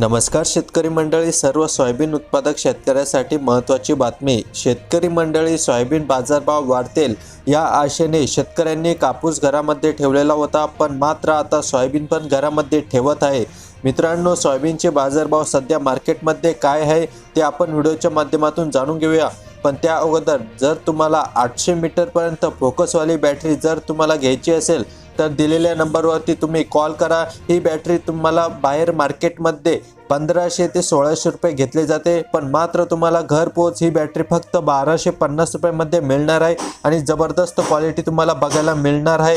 नमस्कार शेतकरी मंडळी सर्व सोयाबीन उत्पादक शेतकऱ्यासाठी महत्त्वाची बातमी. शेतकरी मंडळी सोयाबीन बाजारभाव वाढतील या आशेने शेतकऱ्यांनी कापूस घरामध्ये ठेवलेला होता पण मात्र आता सोयाबीन पण घरामध्ये ठेवत आहे. मित्रांनो सोयाबीनचे बाजारभाव सध्या मार्केटमध्ये काय आहे ते आपण व्हिडिओच्या माध्यमातून जाणून घेऊया. पण त्या अगोदर जर तुम्हाला आठशे मीटरपर्यंत फोकसवाली बॅटरी जर तुम्हाला घ्यायची असेल तर दिलेल्या नंबरवरती तुम्ही कॉल करा. ही बॅटरी तुम्हाला बाहेर मार्केटमध्ये पंधराशे ते सोळाशे रुपये घेतले जाते. पण मात्र तुम्हाला घरपोच ही बॅटरी फक्त बाराशे पन्नास रुपयामध्ये मिळणार आहे आणि जबरदस्त क्वालिटी तुम्हाला बघायला मिळणार आहे.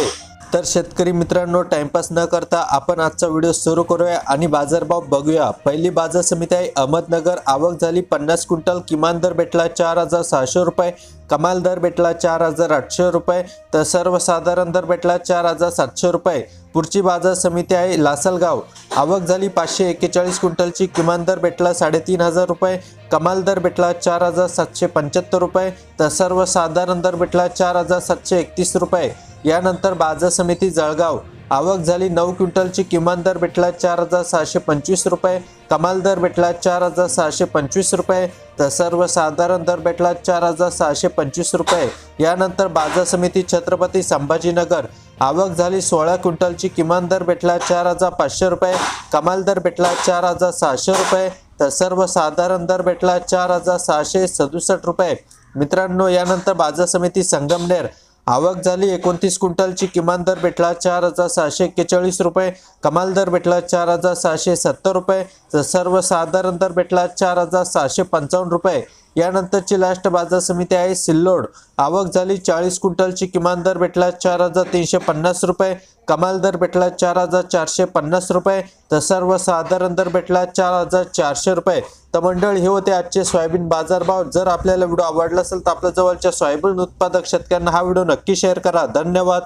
तर शेतकरी मित्रांनो टाइमपास न करता आपण आजचा व्हिडिओ सुरू करूया आणि बाजारभाव बघूया. पहिली बाजार समिती आहे अहमदनगर. आवक झाली पन्नास क्विंटल. किमान दर भेटला चार हजार सहाशे रुपये. कमाल दर भेटला चार हजार आठशे रुपये. तर सर्वसाधारण दर भेटला चार हजार सातशे रुपये. पुढची बाजार समिती आहे लासलगाव. आवक झाली पाचशे एक्केचाळीस क्विंटलची. किमान दर भेटला साडेतीन हजार रुपये. कमाल दर भेटला चार हजार सातशे पंच्याहत्तर रुपये. तर सर्वसाधारण दर भेटला चार हजार सातशे एकतीस रुपये. यानंतर बाजार समिती जळगाव. आवक झाली नऊ क्विंटलची किमान दर भेटला चार हजार सहाशे पंचवीस रुपये कमाल दर भेटला चार हजार सहाशे पंचवीस रुपये तर सर्वसाधारण दर भेटला चार हजार सहाशे पंचवीस रुपये. यानंतर बाजार समिती छत्रपती संभाजीनगर. आवक झाली सोळा क्विंटलची किमान दर भेटला चार हजार पाचशे रुपये कमाल दर भेटला चार हजार सहाशे रुपये तर सर्वसाधारण दर भेटला चार हजार सहाशे सदुसष्ट रुपये. मित्रांनो यानंतर बाजार समिती संगमनेर. आवक झाली. एकोणतीस क्विंटलची किमान दर भेटला चार हजार सहाशे एक्केचाळीस रुपये. कमाल दर भेटला चार हजार सहाशे सत्तर रुपये. तर सर्वसाधारण दर भेटला चार हजार सहाशे पंचावन्न रुपये. यानंतरची लास्ट बाजार समिती आहे सिल्लोड. आवक झाली चाळीस क्विंटलची. किमान दर भेटला चार हजार तीनशे पन्नास रुपये. कमाल दर भेटला चार हजार चारशे पन्नास रुपये. तर सर्वसाधारण दर भेटला चार हजार चारशे रुपये. तर मंडळ हे होते आजचे सोयाबीन बाजारभाव. जर आपल्याला व्हिडिओ आवडला असेल तर आपल्या जवळच्या सोयाबीन उत्पादक शेतकऱ्यांना हा व्हिडिओ नक्की शेअर करा. धन्यवाद.